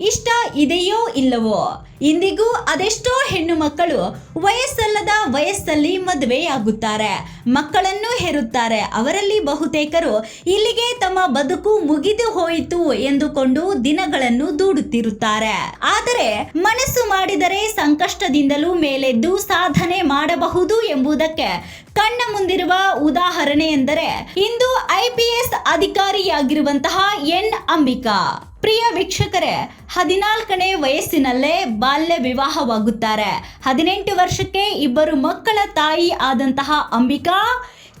ಇಷ್ಟ ಇದೆಯೋ ಇಲ್ಲವೋ? ಇಂದಿಗೂ ಅದೆಷ್ಟೋ ಹೆಣ್ಣು ಮಕ್ಕಳು ವಯಸ್ಸಲ್ಲದ ವಯಸ್ಸಲ್ಲಿ ಮದುವೆಯಾಗುತ್ತಾರೆ. ಮಕ್ಕಳನ್ನು ಹೆರುತ್ತಾರೆ. ಅವರಲ್ಲಿ ಬಹುತೇಕರು ಇಲ್ಲಿಗೆ ತಮ್ಮ ಬದುಕು ಮುಗಿದು ಹೋಯಿತು ಎಂದುಕೊಂಡು ದಿನಗಳನ್ನು ದೂಡುತ್ತಿರುತ್ತಾರೆ. ಆದರೆ ಮನಸ್ಸು ಮಾಡಿದರೆ ಸಂಕಷ್ಟದಿಂದಲೂ ಮೇಲೆದ್ದು ಸಾಧನೆ ಮಾಡಬಹುದು ಎಂಬುದಕ್ಕೆ ಕಣ್ಣ ಮುಂದಿರುವ ಉದಾಹರಣೆ ಎಂದರೆ ಇಂದು ಐಪಿಎಸ್ ಅಧಿಕಾರಿಯಾಗಿರುವಂತಹ ಎನ್ ಅಂಬಿಕಾ. ಪ್ರಿಯ ವೀಕ್ಷಕರೇ, ಹದಿನಾಲ್ಕನೇ ವಯಸ್ಸಿನಲ್ಲೇ ಬಾಲ್ಯ ವಿವಾಹವಾಗುತ್ತಾರೆ. ಹದಿನೆಂಟು ವರ್ಷಕ್ಕೆ ಇಬ್ಬರು ಮಕ್ಕಳ ತಾಯಿ ಆದಂತಹ ಅಂಬಿಕಾ,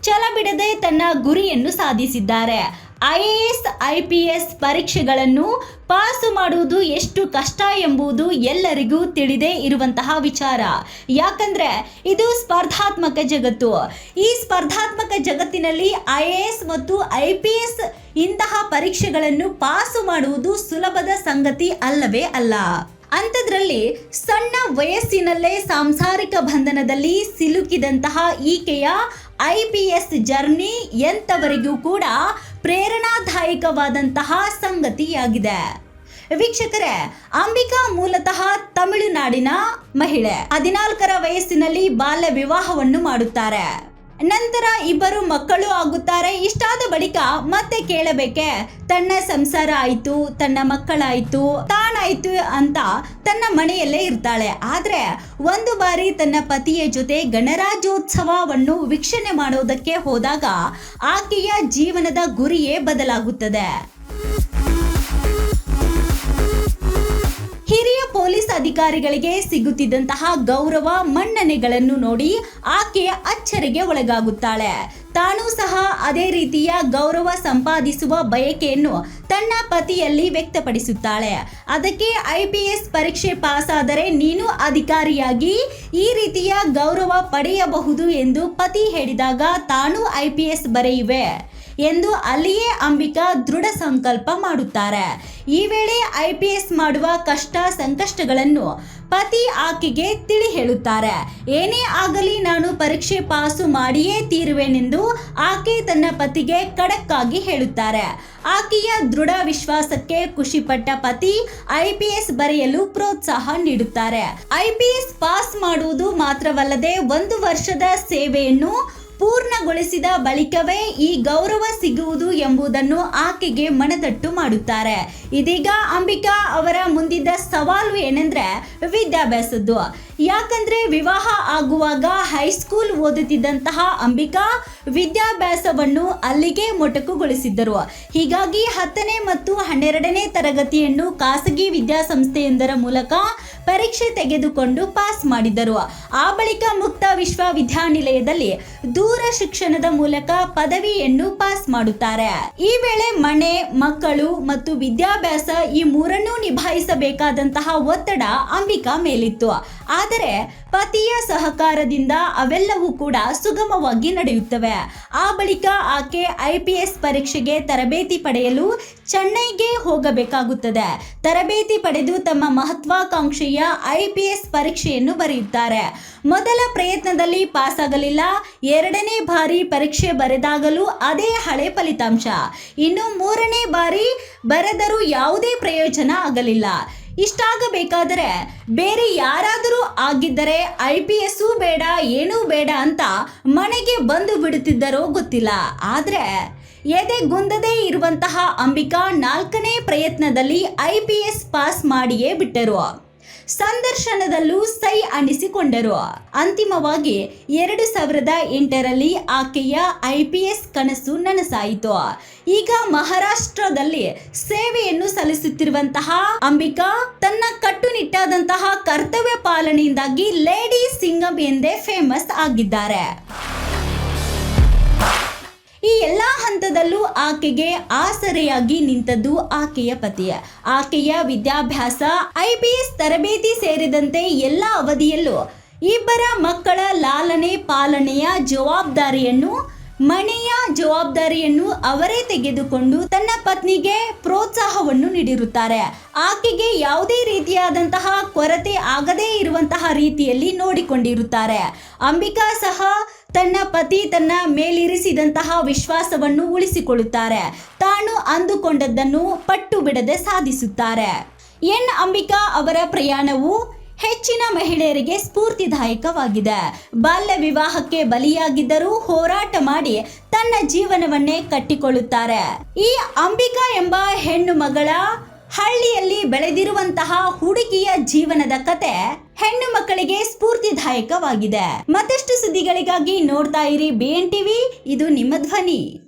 ಛಲ ಬಿಡದೆ ತನ್ನ ಗುರಿಯನ್ನು ಸಾಧಿಸಿದ್ದಾರೆ. ಐಎಎಸ್ ಐಪಿಎಸ್ ಪರೀಕ್ಷೆಗಳನ್ನು ಪಾಸು ಮಾಡುವುದು ಎಷ್ಟು ಕಷ್ಟ ಎಂಬುದು ಎಲ್ಲರಿಗೂ ತಿಳಿದೇ ಇರುವಂತಹ ವಿಚಾರ. ಯಾಕಂದ್ರೆ ಇದು ಸ್ಪರ್ಧಾತ್ಮಕ ಜಗತ್ತು. ಈ ಸ್ಪರ್ಧಾತ್ಮಕ ಜಗತ್ತಿನಲ್ಲಿ ಐಎಎಸ್ ಮತ್ತು ಐ ಪಿ ಇಂತಹ ಪರೀಕ್ಷೆಗಳನ್ನು ಪಾಸು ಮಾಡುವುದು ಸುಲಭದ ಸಂಗತಿ ಅಲ್ಲವೇ ಅಲ್ಲ. ಅಂಥದ್ರಲ್ಲಿ ಸಣ್ಣ ವಯಸ್ಸಿನಲ್ಲೇ ಸಾಂಸಾರಿಕ ಬಂಧನದಲ್ಲಿ ಸಿಲುಕಿದಂತಹ ಈಕೆಯ ಐ ಪಿ ಎಸ್ ಜರ್ನಿ ಎಂಥವರಿಗೂ ಕೂಡ ಪ್ರೇರಣಾದಾಯಕವಾದಂತಹ ಸಂಗತಿಯಾಗಿದೆ. ವೀಕ್ಷಕರೇ, ಅಂಬಿಕಾ ಮೂಲತಃ ತಮಿಳುನಾಡಿನ ಮಹಿಳೆ. ಹದಿನಾಲ್ಕರ ವಯಸ್ಸಿನಲ್ಲಿ ಬಾಲ್ಯ ವಿವಾಹವನ್ನು ಮಾಡುತ್ತಾರೆ. ನಂತರ ಇಬ್ಬರು ಮಕ್ಕಳು ಆಗುತ್ತಾರೆ. ಇಷ್ಟಾದ ಬಳಿಕ ಮತ್ತೆ ಕೇಳಬೇಕೆ? ತನ್ನ ಸಂಸಾರ ಆಯ್ತು, ತನ್ನ ಮಕ್ಕಳಾಯ್ತು ತಾನಾಯ್ತು ಅಂತ ತನ್ನ ಮನೆಯಲ್ಲೇ ಇರ್ತಾಳೆ. ಆದರೆ ಒಂದು ಬಾರಿ ತನ್ನ ಪತಿಯ ಜೊತೆ ಗಣರಾಜ್ಯೋತ್ಸವವನ್ನು ವೀಕ್ಷಣೆ ಮಾಡೋದಕ್ಕೆ ಹೋದಾಗ ಆಕೆಯ ಜೀವನದ ಗುರಿಯೇ ಬದಲಾಗುತ್ತದೆ. ಪೊಲೀಸ್ ಅಧಿಕಾರಿಗಳಿಗೆ ಸಿಗುತ್ತಿದ್ದಂತಹ ಗೌರವ ಮನ್ನಣೆಗಳನ್ನು ನೋಡಿ ಆಕೆ ಅಚ್ಚರಿಗೆ ಒಳಗಾಗುತ್ತಾಳೆ. ತಾನೂ ಸಹ ಅದೇ ರೀತಿಯ ಗೌರವ ಸಂಪಾದಿಸುವ ಬಯಕೆಯನ್ನು ತನ್ನ ಪತಿಯಲ್ಲಿ ವ್ಯಕ್ತಪಡಿಸುತ್ತಾಳೆ. ಅದಕ್ಕೆ ಐ ಪಿ ಎಸ್ ಪರೀಕ್ಷೆ ಪಾಸ್ ಆದರೆ ನೀನು ಅಧಿಕಾರಿಯಾಗಿ ಈ ರೀತಿಯ ಗೌರವ ಪಡೆಯಬಹುದು ಎಂದು ಪತಿ ಹೇಳಿದಾಗ ತಾನು ಐ ಪಿ ಎಸ್ ಬರೆಯುವೆ. ಎಂದು ಅಲ್ಲಿಯೇ ಅಂಬಿಕಾ ದೃಢ ಸಂಕಲ್ಪ ಮಾಡುತ್ತಾರೆ. ಈ ವೇಳೆ ಐ ಪಿ ಎಸ್ ಮಾಡುವ ಕಷ್ಟ ಸಂಕಷ್ಟಗಳನ್ನು ಪತಿ ಆಕೆಗೆ ತಿಳಿ ಹೇಳುತ್ತಾರೆ. ಏನೇ ಆಗಲಿ ನಾನು ಪರೀಕ್ಷೆ ಪಾಸು ಮಾಡಿಯೇ ತೀರುವೆನೆಂದು ಆಕೆ ತನ್ನ ಪತಿಗೆ ಖಡಕ್ಕಾಗಿ ಹೇಳುತ್ತಾರೆ. ಆಕೆಯ ದೃಢ ವಿಶ್ವಾಸಕ್ಕೆ ಖುಷಿಪಟ್ಟ ಪತಿ ಐ ಪಿ ಎಸ್ ಬರೆಯಲು ಪ್ರೋತ್ಸಾಹ ನೀಡುತ್ತಾರೆ. ಐ ಪಿ ಎಸ್ ಪಾಸ್ ಮಾಡುವುದು ಮಾತ್ರವಲ್ಲದೆ ಒಂದು ವರ್ಷದ ಸೇವೆಯನ್ನು ಪೂರ್ಣಗೊಳಿಸಿದ ಬಳಿಕವೇ ಈ ಗೌರವ ಸಿಗುವುದು ಎಂಬುದನ್ನು ಆಕೆಗೆ ಮನದಟ್ಟು ಮಾಡುತ್ತಾರೆ. ಇದೀಗ ಅಂಬಿಕಾ ಅವರ ಮುಂದಿದ್ದ ಸವಾಲು ಏನೆಂದ್ರೆ ವಿದ್ಯಾಭ್ಯಾಸದ್ದು. ಯಾಕಂದ್ರೆ ವಿವಾಹ ಆಗುವಾಗ ಹೈಸ್ಕೂಲ್ ಓದುತ್ತಿದ್ದಂತಹ ಅಂಬಿಕಾ ವಿದ್ಯಾಭ್ಯಾಸವನ್ನು ಅಲ್ಲಿಗೆ ಮೊಟಕುಗೊಳಿಸಿದ್ದರು. ಹೀಗಾಗಿ ಹತ್ತನೇ ಮತ್ತು ಹನ್ನೆರಡನೇ ತರಗತಿಯನ್ನು ಖಾಸಗಿ ವಿದ್ಯಾಸಂಸ್ಥೆಯೊಂದರ ಮೂಲಕ ಪರೀಕ್ಷೆ ತೆಗೆದುಕೊಂಡು ಪಾಸ್ ಮಾಡಿದರು. ಆ ಬಳಿಕ ಮುಕ್ತ ವಿಶ್ವವಿದ್ಯಾನಿಲಯದಲ್ಲಿ ದೂರ ಶಿಕ್ಷಣದ ಮೂಲಕ ಪದವಿಯನ್ನು ಪಾಸ್ ಮಾಡುತ್ತಾರೆ. ಈ ವೇಳೆ ಮನೆ, ಮಕ್ಕಳು ಮತ್ತು ವಿದ್ಯಾಭ್ಯಾಸ ಈ ಮೂರನ್ನೂ ನಿಭಾಯಿಸಬೇಕಾದಂತಹ ಒತ್ತಡ ಅಂಬಿಕಾ ಮೇಲಿತ್ತು. ಆದರೆ ಪತಿಯ ಸಹಕಾರದಿಂದ ಅವೆಲ್ಲವೂ ಕೂಡ ಸುಗಮವಾಗಿ ನಡೆಯುತ್ತವೆ. ಆ ಬಳಿಕ ಆಕೆ ಐ ಪಿ ಎಸ್ ಪರೀಕ್ಷೆಗೆ ತರಬೇತಿ ಪಡೆಯಲು ಚೆನ್ನೈಗೆ ಹೋಗಬೇಕಾಗುತ್ತದೆ. ತರಬೇತಿ ಪಡೆದು ತಮ್ಮ ಮಹತ್ವಾಕಾಂಕ್ಷೆಯ ಐ ಪಿ ಎಸ್ ಪರೀಕ್ಷೆಯನ್ನು ಬರೆಯುತ್ತಾರೆ. ಮೊದಲ ಪ್ರಯತ್ನದಲ್ಲಿ ಪಾಸ್ ಆಗಲಿಲ್ಲ ಎರಡನೇ ಬಾರಿ ಪರೀಕ್ಷೆ ಬರೆದಾಗಲೂ ಅದೇ ಹಳೆ ಫಲಿತಾಂಶ. ಇನ್ನು ಮೂರನೇ ಬಾರಿ ಬರೆದರೂ ಯಾವುದೇ ಪ್ರಯೋಜನ ಆಗಲಿಲ್ಲ. ಇಷ್ಟಾಗಬೇಕಾದರೆ ಬೇರೆ ಯಾರಾದರೂ ಆಗಿದ್ದರೆ ಐ ಪಿ ಎಸ್ಸೂ ಬೇಡ, ಏನೂ ಬೇಡ ಅಂತ ಮನೆಗೆ ಬಂದು ಬಿಡುತ್ತಿದ್ದರೋ ಗೊತ್ತಿಲ್ಲ. ಆದರೆ ಎದೆ ಗುಂದದೇ ಇರುವಂತಹ ಅಂಬಿಕಾ ನಾಲ್ಕನೇ ಪ್ರಯತ್ನದಲ್ಲಿ ಐ ಪಿ ಎಸ್ ಪಾಸ್ ಮಾಡಿಯೇ ಬಿಟ್ಟರು. ಸಂದರ್ಶನದಲ್ಲೂ ಸೈ ಅಂಡಿಸಿಕೊಂಡರು ಅಂತಿಮವಾಗಿ ಎರಡು ಸಾವಿರದ ಎಂಟರಲ್ಲಿ ಆಕೆಯ ಐ ಪಿ ಎಸ್ ಕನಸು ನನಸಾಯಿತು. ಈಗ ಮಹಾರಾಷ್ಟ್ರದಲ್ಲಿ ಸೇವೆಯನ್ನು ಸಲ್ಲಿಸುತ್ತಿರುವಂತಹ ಅಂಬಿಕಾ ತನ್ನ ಕಟ್ಟುನಿಟ್ಟಾದಂತಹ ಕರ್ತವ್ಯ ಪಾಲನೆಯಿಂದಾಗಿ ಲೇಡಿ ಸಿಂಗಮ್ ಎಂದೇ ಫೇಮಸ್ ಆಗಿದ್ದಾರೆ. ಈ ಎಲ್ಲಾ ಹಂತದಲ್ಲೂ ಆಕೆಗೆ ಆಸರೆಯಾಗಿ ನಿಂತದ್ದು ಆಕೆಯ ಪತಿಯ. ಆಕೆಯ ವಿದ್ಯಾಭ್ಯಾಸ, ಐ ಪಿ ಎಸ್ ತರಬೇತಿ ಸೇರಿದಂತೆ ಎಲ್ಲ ಅವಧಿಯಲ್ಲೂ ಇಬ್ಬರ ಮಕ್ಕಳ ಲಾಲನೆ ಪಾಲನೆಯ ಜವಾಬ್ದಾರಿಯನ್ನು ಮನೆಯ ಜವಾಬ್ದಾರಿಯನ್ನು ಅವರೇ ತೆಗೆದುಕೊಂಡು ತನ್ನ ಪತ್ನಿಗೆ ಪ್ರೋತ್ಸಾಹವನ್ನು ನೀಡಿರುತ್ತಾರೆ. ಆಕೆಗೆ ಯಾವುದೇ ರೀತಿಯಾದಂತಹ ಕೊರತೆ ಆಗದೇ ಇರುವಂತಹ ರೀತಿಯಲ್ಲಿ ನೋಡಿಕೊಂಡಿರುತ್ತಾರೆ. ಅಂಬಿಕಾ ಸಹ ತನ್ನ ಪತಿ ತನ್ನ ಮೇಲಿರಿಸಿದಂತಹ ವಿಶ್ವಾಸವನ್ನು ಉಳಿಸಿಕೊಳ್ಳುತ್ತಾರೆ. ತಾನು ಅಂದುಕೊಂಡದ್ದನ್ನು ಪಟ್ಟು ಬಿಡದೆ ಸಾಧಿಸುತ್ತಾರೆ. ಎನ್. ಅಂಬಿಕಾ ಅವರ ಪ್ರಯಾಣವು ಹೆಚ್ಚಿನ ಮಹಿಳೆಯರಿಗೆ ಸ್ಫೂರ್ತಿದಾಯಕವಾಗಿದೆ. ಬಾಲ್ಯ ವಿವಾಹಕ್ಕೆ ಬಲಿಯಾಗಿದ್ದರೂ ಹೋರಾಟ ಮಾಡಿ ತನ್ನ ಜೀವನವನ್ನೇ ಕಟ್ಟಿಕೊಳ್ಳುತ್ತಾರೆ. ಈ ಅಂಬಿಕಾ ಎಂಬ ಹೆಣ್ಣು ಮಗಳ ಹಳ್ಳಿಯಲ್ಲಿ ಬೆಳೆದಿರುವಂತಹ ಹುಡುಗಿಯ ಜೀವನದ ಕತೆ ಹೆಣ್ಣು ಮಕ್ಕಳಿಗೆ ಸ್ಫೂರ್ತಿದಾಯಕವಾಗಿದೆ. ಮತ್ತಷ್ಟು ಸುದ್ದಿಗಳಿಗಾಗಿ ನೋಡ್ತಾ ಇರಿ ಬಿ ಇದು ನಿಮ್ಮ ಧ್ವನಿ.